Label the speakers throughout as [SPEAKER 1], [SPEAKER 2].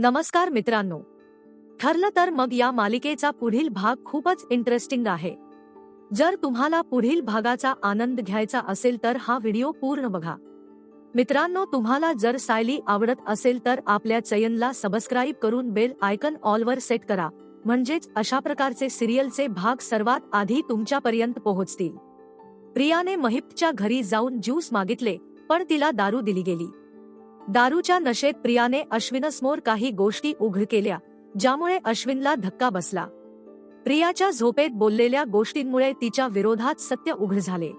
[SPEAKER 1] नमस्कार मित्रांनो. ठरलं तर मग या मालिकेचा पुढील भाग खूपच इंटरेस्टिंग आहे. जर तुम्हाला पुढील भागाचा आनंद घ्यायचा असेल तर हा व्हिडिओ पूर्ण बघा. मित्रांनो तुम्हाला जर सायली आवडत असेल तर आपल्या चयनला सबस्क्राईब करून बेल आयकन ऑलवर सेट करा. म्हणजेच अशा प्रकारचे सिरियलचे भाग सर्वात आधी तुमच्यापर्यंत पोहोचतील. प्रियाने महिपच्या घरी जाऊन ज्यूस मागितले पण तिला दारू दिली गेली. दारूच्या नशेत प्रियाने अश्विनसमोर काही गोष्टी उघड केल्या ज्यामुळे अश्विनला धक्का बसला. प्रियाच्या झोपेत बोललेल्या गोष्टींमुळे तिच्या विरोधात सत्य उघड झाले.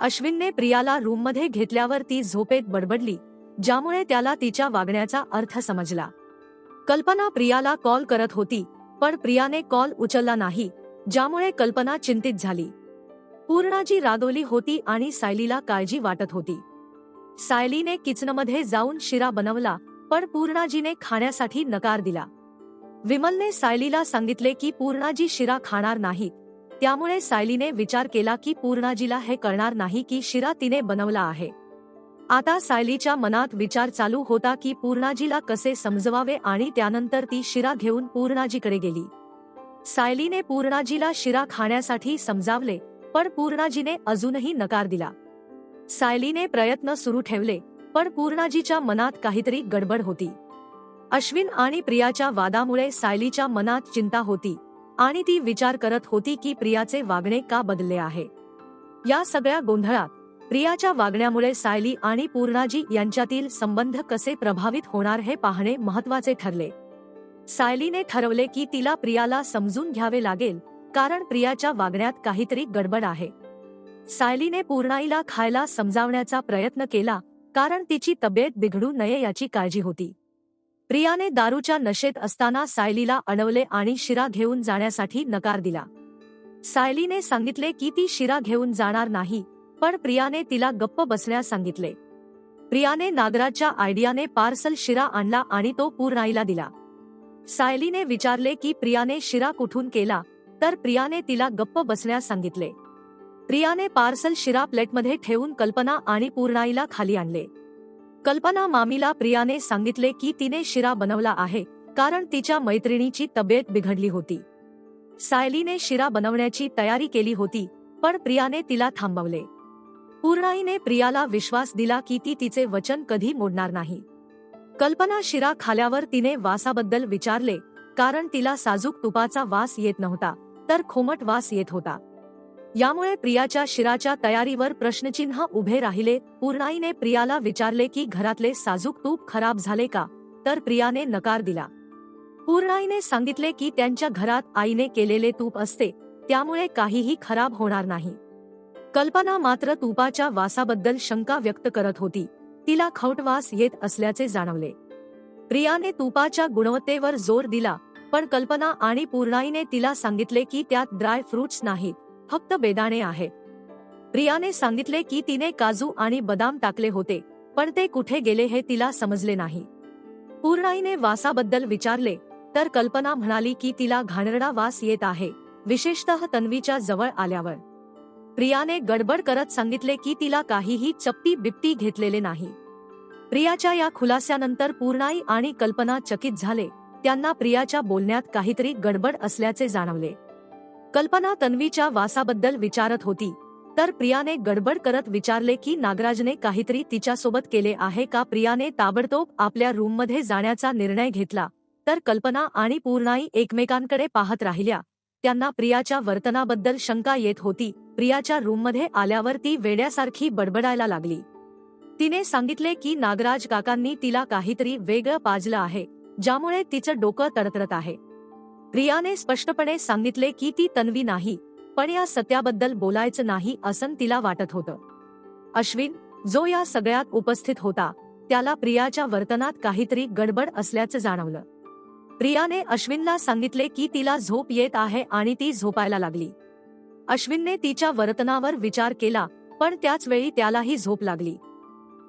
[SPEAKER 1] अश्विनने प्रियाला रूममध्ये घेतल्यावर ती झोपेत बडबडली ज्यामुळे त्याला तिच्या वागण्याचा अर्थ समजला. कल्पना प्रियाला कॉल करत होती पण प्रियाने कॉल उचलला नाही ज्यामुळे कल्पना चिंतित झाली. पूर्णाजी रागवली होती आणि सायलीला काळजी वाटत होती. सायलीने किचनमध्ये जाऊन शिरा बनवला पण पूर्णाजीने खाण्यासाठी नकार दिला. विमलने सायलीला सांगितले की पूर्णाजी शिरा खाणार नाही त्यामुळे सायलीने विचार केला की पूर्णाजीला हे कळणार नाही की शिरा तिने बनवला आहे. आता सायलीच्या मनात विचार चालू होता की पूर्णाजीला कसे समजवावे आणि त्यानंतर ती शिरा घेऊन पूर्णाजीकडे गेली. सायलीने पूर्णाजीला शिरा खाण्यासाठी समजावले पण पूर्णाजीने अजूनही नकार दिला. सायलीने प्रयत्न सुरू ठेवले पण पूर्णाजीच्या मनात काहीतरी गडबड होती. अश्विन आणि प्रियाच्या वादामुळे सायलीच्या मनात चिंता होती आणि ती विचार करत होती की प्रियाचे वागणे का बदलले आहे. या सगळ्या गोंधळात प्रियाच्या वागण्यामुळे सायली आणि पूर्णाजी यांच्यातील संबंध कसे प्रभावित होणार हे पाहणे महत्त्वाचे ठरले. सायलीने ठरवले की तिला प्रियाला समजून घ्यावे लागेल कारण प्रियाच्या वागण्यात काहीतरी गडबड आहे. सायलीने पूर्णाईला खायला समजावण्याचा प्रयत्न केला कारण तिची तब्येत बिघडू नये याची काळजी होती. प्रियाने दारूच्या नशेत असताना सायलीला अडवले आणि शिरा घेऊन जाण्यासाठी नकार दिला. सायलीने सांगितले की ती शिरा घेऊन जाणार नाही पण प्रियाने तिला गप्प बसण्यास सांगितले. प्रियाने नागराजच्या आयडियाने पार्सल शिरा आणला आणि तो पूर्णाईला दिला. सायलीने विचारले की प्रियाने शिरा कुठून केला तर प्रियाने तिला गप्प बसण्यास सांगितले. प्रियाने पार्सल शिरा प्लेटमध्ये ठेवून कल्पना आणि पूर्णाईला खाली आणले. कल्पना मामीला प्रियाने सांगितले की तिने शिरा बनवला आहे कारण तिच्या मैत्रिणीची तब्येत बिघडली होती. सायलीने शिरा बनवण्याची तयारी केली होती पण प्रियाने तिला थांबवले. पूर्णाईने प्रियाला विश्वास दिला की ती तिचे वचन कधी मोडणार नाही. कल्पना शिरा खाल्यावर तिने वासाबद्दल विचारले कारण तिला साजूक तुपाचा वास येत नव्हता तर खोमट वास येत होता. यामुळे प्रियाच्या शिराच्या तयारीवर प्रश्नचिन्ह उभे राहिले. पूर्णाईने प्रियाला विचारले की घरातले साजूक तूप खराब झाले का? तर प्रियाने नकार दिला. पूर्णाईने सांगितले की त्यांच्या घरात आईने केलेले तूप असते. त्यामुळे काहीही खराब होणार नाही. कल्पना मात्र तुपाच्या वासाबद्दल शंका व्यक्त करत होती. तिला खवटवास येत असल्याचे जाणवले. प्रियाने तुपाच्या गुणवत्तेवर जोर दिला पण कल्पना आणि पूर्णाईने तिला सांगितले की त्यात ड्राय फ्रुट्स नाहीत. फक्त बेदाणे आहेत प्रियाने सांगितले की तिने काजू आणि बदाम टाकले होते पण ते कुठे गेले हे तिला समजले नाही. पूर्णाईने वासाबद्दल विचारले तर कल्पना म्हणाली की तिला घाणरडा वास येत आहे विशेषतः तन्वीच्या जवळ आल्यावर. प्रियाने गडबड करत सांगितले की तिला काहीही चपटी बिपटी घेतलेले नाही. प्रियाच्या या खुलास्यानंतर पूर्णाई आणि कल्पना चकित झाले त्यांना प्रियाच्या बोलण्यात काहीतरी गडबड असल्याचे जाणवले. कल्पना तन्वीच्या वासाबद्दल विचारत होती. तर प्रियाने गडबड करत विचारले की नागराजने काहीतरी तिच्यासोबत केले आहे का? प्रियाने ताबडतोब आपल्या रूममध्ये जाण्याचा निर्णय घेतला. तर कल्पना आणि पूर्णाई एकमेकांकडे पाहत राहिल्या. त्यांना प्रियाच्या वर्तनाबद्दल शंका येत होती. प्रियाच्या रूममध्ये आल्यावर ती वेड्यासारखी बडबडायला लागली. तिने सांगितले की नागराज काकांनी तिला काहीतरी वेगळं पाजलं आहे ज्यामुळे तिचं डोकं तडतडत आहे. प्रियाने स्पष्टपणे सांगितले की ती तन्वी नाही पण या सत्याबद्दल बोलायचं नाही असं तिला वाटत होतं. अश्विन जो या सगळ्यात उपस्थित होता त्याला प्रियाच्या वर्तनात काहीतरी गडबड असल्याचं जाणवलं. प्रियाने अश्विनला सांगितले की तिला झोप येत आहे आणि ती झोपायला लागली. अश्विनने तिच्या वर्तनावर विचार केला पण त्याच वेळी त्यालाही झोप लागली.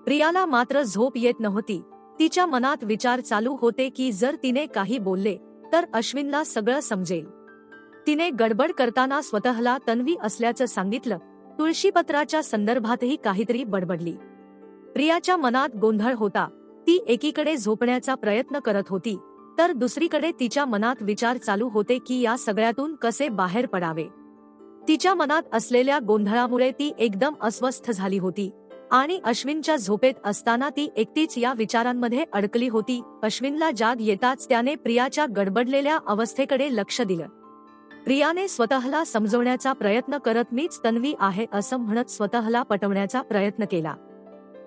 [SPEAKER 1] प्रियाला मात्र झोप येत नव्हती. तिच्या मनात विचार चालू होते की जर तिने काही बोलले तर अश्विनला सगळं समजेल. तिने गडबड करताना स्वतःला तन्वी असल्याचं सांगितलं तुळशीपत्राच्या संदर्भातही काहीतरी बडबडली. प्रियाच्या मनात गोंधळ होता ती एकीकडे झोपण्याचा प्रयत्न करत होती तर दुसरीकडे तिच्या मनात विचार चालू होते की या सगळ्यातून कसे बाहेर पडावे. तिच्या मनात असलेल्या गोंधळामुळे ती एकदम अस्वस्थ झाली होती आणि अश्विनच्या झोपेत असताना ती एकटीच या विचारांमध्ये अडकली होती. अश्विनला जाग येताच त्याने प्रियाच्या गडबडलेल्या अवस्थेकडे लक्ष दिलं. प्रियाने स्वतःला समजवण्याचा प्रयत्न करत मीच तन्वी आहे असं म्हणत स्वतःला पटवण्याचा प्रयत्न केला.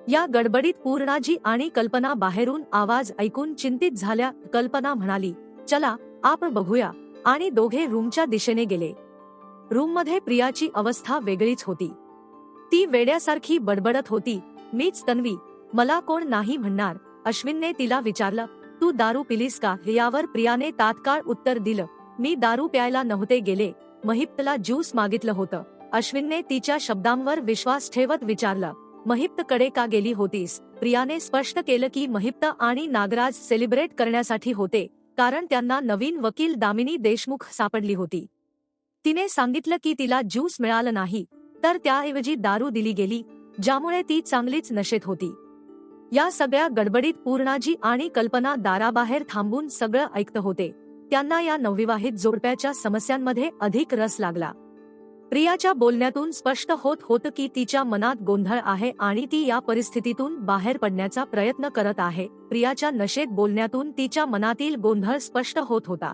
[SPEAKER 1] या गडबडीत पूर्णाजी आणि कल्पना बाहेरून आवाज ऐकून चिंतित झाल्या. कल्पना म्हणाली चला आपण बघूया. आणि दोघे रूमच्या दिशेने गेले. रूममध्ये प्रियाची अवस्था वेगळीच होती. ती वेड्यासारखी बडबडत होती. मीच तन्वी मला कोण नाही म्हणणार. अश्विनने तिला विचारलं तू दारू पिलीस का? यावर प्रियाने तात्काळ उत्तर दिलं मी दारू प्यायला नव्हते गेले. महिप्तला ज्यूस मागितलं होतं. अश्विनने तिच्या शब्दांवर विश्वास ठेवत विचारलं महिप्तकडे का गेली होतीस? प्रियाने स्पष्ट केलं की महिप्त आणि नागराज सेलिब्रेट करण्यासाठी होते कारण त्यांना नवीन वकील दामिनी देशमुख सापडली होती. तिने सांगितलं की तिला ज्यूस मिळालं नाही. तर त्याऐवजी दारू दिली गेली ज्यामुळे ती चांगलीच नशेत होती. या सगळ्या गडबडीत पूर्णाजी आणि कल्पना दाराबाहेर थांबून सगळं ऐकत होते. त्यांना या नवविवाहित जोडप्याच्या समस्यांमध्ये अधिक रस लागला. प्रियाच्या बोलण्यातून स्पष्ट होत होतं की तिच्या मनात गोंधळ आहे आणि ती या परिस्थितीतून बाहेर पडण्याचा प्रयत्न करत आहे. प्रियाच्या नशेत बोलण्यातून तिच्या मनातील गोंधळ स्पष्ट होत होता.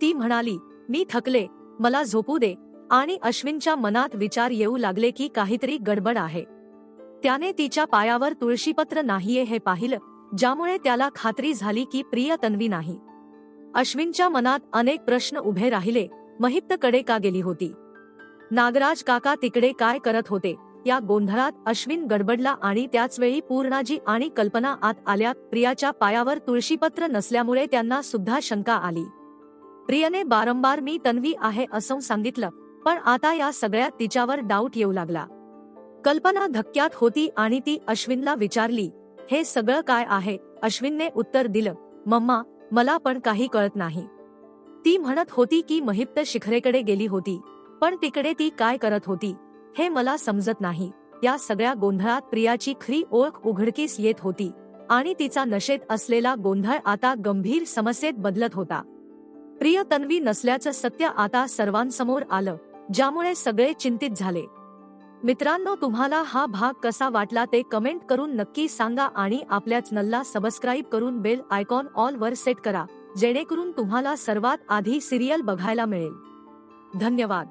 [SPEAKER 1] ती म्हणाली मी थकले मला झोपू दे आणि अश्विनच्या मनात विचार येऊ लागले की काहीतरी गडबड आहे. त्याने तिच्या पायावर तुळशीपत्र नाहीये हे पाहिलं ज्यामुळे त्याला खात्री झाली की प्रिय तन्वी नाही. अश्विनच्या मनात अनेक प्रश्न उभे राहिले महिप्तकडे का गेली होती? नागराज काका तिकडे काय करत होते या गोंधळात अश्विन गडबडला आणि त्याचवेळी पूर्णाजी आणि कल्पना आत आल्या प्रियाच्या पायावर तुळशीपत्र नसल्यामुळे त्यांना सुद्धा शंका आली. प्रियने बारंबार मी तन्वी आहे असं सांगितलं पण आता या सगळ्यात तिच्यावर डाऊट येऊ लागला. कल्पना धक्क्यात होती आणि ती अश्विनला विचारली हे सगळं काय आहे? अश्विनने उत्तर दिलं मम्मा मला पण काही कळत नाही. ती म्हणत होती की महिप्त शिखरेकडे गेली होती पण तिकडे ती काय करत होती हे मला समजत नाही. या सगळ्या गोंधळात प्रियाची खरी ओळख उघडकीस येत होती आणि तिचा नशेत असलेला गोंधळ आता गंभीर समस्येत बदलत होता. प्रिय तन्वी नसल्याचं सत्य आता सर्वांसमोर आलं. ज्यामुळे सगळे चिंतित झाले. मित्रांनो तुम्हाला हा भाग कसा वाटला ते कमेंट करून नक्की सांगा आणि आपल्या चॅनलला सबस्क्राईब करून बेल आयकॉन ऑल वर सेट करा जेणेकरून तुम्हाला सर्वात आधी सिरियल बघायला मिळेल. धन्यवाद.